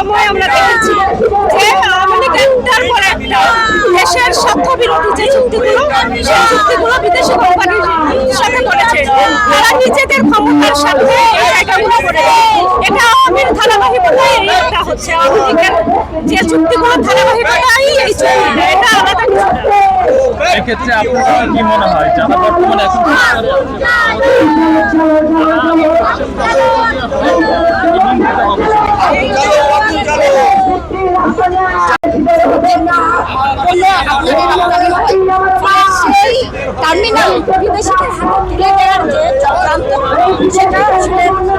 সময় আমরা দেখেছি যে আওয়ামী লীগের পর একটা দেশের স্বার্থ যে চুক্তিগুলো সেই চুক্তিগুলো বিদেশি কোম্পানির সাথে করেছে। তারা নিজেদের ক্ষমতার সাথে এটা আওয়ামীর ধারাবাহিকতায় এটা হচ্ছে। আওয়ামী যে চুক্তিগুলো ধারাবাহিকতাই এই চুক্তিটা এটা আলাদা কিছু এক্ষেত্রে আপনার কি মনে হয়? যারা বর্তমানে এখন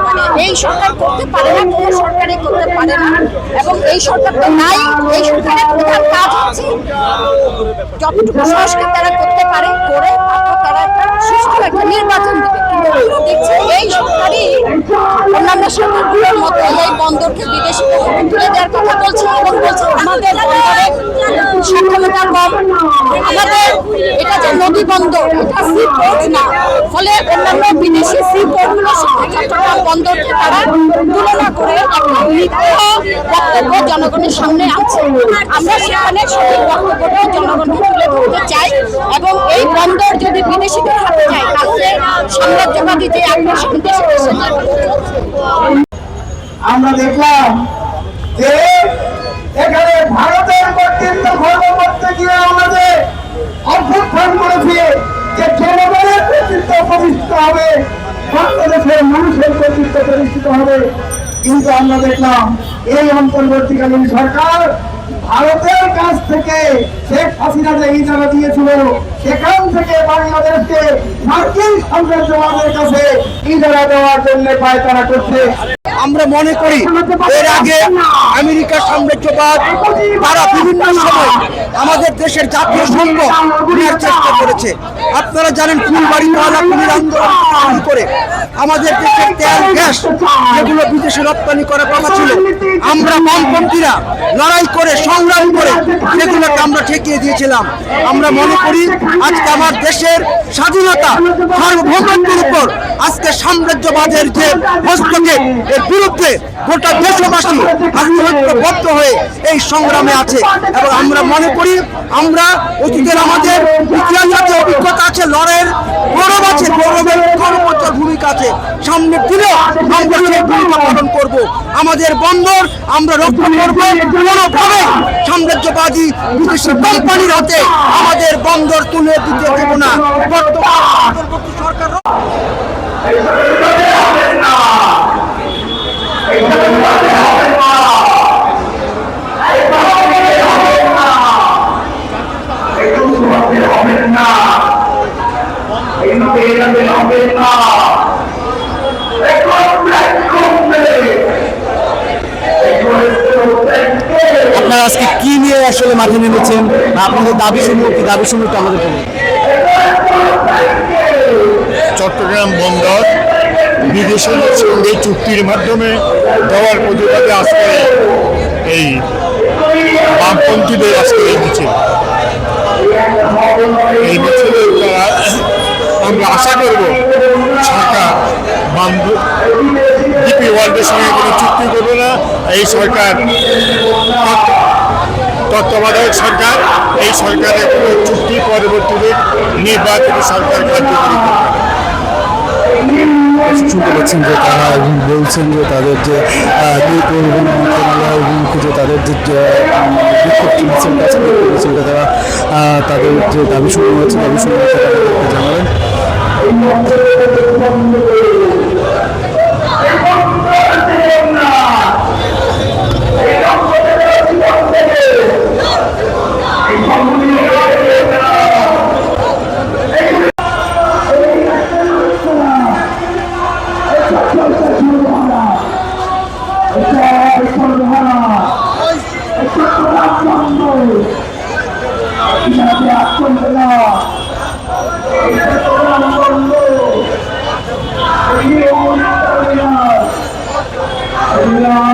মানে এই সরকার করতে পারে না, কোনো সরকারই করতে পারে না। এবং এই সরকার তো নাই, এই সরকারের প্রধান কাজ হচ্ছে যতটুকু সংস্কার তারা করতে পারে, করে তারপর তারা সুষ্ঠু একটা নির্বাচন দেবে। কিন্তু দেখছি এই সরকারই অন্যান্য সরকারগুলোর মতো এই বন্দরকে হাতে তুলে দেওয়ার কথা বলছে এবং বলছে, আমাদের বন্দরে সক্ষমতা কম, আমাদের নদী বন্দর, এটা সি পোর্ট না। ফলে অন্যান্য বিদেশি সি পোর্টগুলোর সাথে চট্টগ্রাম বন্দরকে তারা তুলনা করে একটা মিথ্যা বক্তব্য জনগণের সামনে আছে আমরা সেখানে সঠিক বক্তব্যটা জনগণকে তুলে ধরতে চাই এবং এই বন্দর যদি বিদেশিদের হাতে যায়, তাহলে সাম্রাজ্যবাদী যে আগ্রাসন দেশে দেশে আমরা দেখলাম যে এখানে ভারতের কর্তৃত্ব খর্ব করতে গিয়ে আমাদের অভ্যুত্থান করেছে যে জনগণের কর্তৃত্ব প্রতিষ্ঠিত হবে। বাংলাদেশের মানুষের কর্তৃত্ব প্রতিষ্ঠিত হবে। কিন্তু আমরা দেখলাম, এই অন্তর্বর্তীকালীন সরকার ভারতের কাছ থেকে শেখ হাসিনা যে ইজারা দিয়েছিল। সেখান থেকে বাংলাদেশকে মার্কিন সাম্রাজ্যবাদের কাছে ইজারা দেওয়ার জন্য পায়তারা করছে। আমরা মনে করি এর আগে আমেরিকা সাম্রাজ্যবাদ তারা বিভিন্ন সময় আমাদের দেশের জাতীয় সংঘ নেওয়ার চেষ্টা করেছে। আপনারা জানেন ফুলবাড়ি মহালাপুলির আন্দোলন করে। আমাদের দেশের তেল গ্যাস যেগুলো বিদেশে রপ্তানি করার কথা ছিল আমরা বামপন্থীরা লড়াই করে সংগ্রাম করে সেগুলোকে আমরা ঠেকিয়ে দিয়েছিলাম। আমরা মনে করি আজকে আমার দেশের স্বাধীনতা সার্বভৌমত্বের উপর আজকে সাম্রাজ্যবাদের যে হস্তক্ষেপ এর বিরুদ্ধে গোটা দেশবাসী ঐক্যবদ্ধ হয়ে এই সংগ্রামে আছে। এবং আমরা মনে করি, আমরা অতীতের আমাদের ইতিহাস আছে অভিজ্ঞতা আছে, লড়াইয়ের গৌরব আছে, গৌরবের গৌরবোজ্জ্বল ভূমিকা আছে। সামনের দিনেও আমরা সেই ভূমিকা পালন করব। আমাদের বন্দর আমরা রক্ষা করব। কোনোভাবে সাম্রাজ্যবাদী বিদেশি কোম্পানির হাতে আমাদের বন্দর তুলে দিতে দেব না। বর্তমান সরকার আপনারা আজকে কি নিয়ে আসলে মাঠে নেমেছেন? আপনাদের দাবি সমূহ কি? দাবি একটু আমাদের চট্টগ্রাম বন্দর বিদেশের সঙ্গে চুক্তির মাধ্যমে দেওয়ার প্রতিবাদে আজকে এই বামপন্থীদের আজকে এই মিছিল। এই মিছিলের দ্বারা আমরা আশা করব সরকার বান্ধব ডিপি ওয়ার্ল্ডের সঙ্গে কোনো চুক্তি করবে না। এই সরকার তত্ত্ব- তত্ত্বাবধায়ক সরকার, এই সরকারের কোনো চুক্তি পরবর্তীতে নির্বাচিত সরকার কার্যকরী করবে না। শুনতে পাচ্ছেন যে তারা এবং বলছেন যে তাদের যে পরিবহন মন্ত্রণালয় তাদের যে তারা তাদের যে দাবি শুরু হয়েছে দাবি শুরু হয়েছে তাদেরকে জানাবেন Yeah.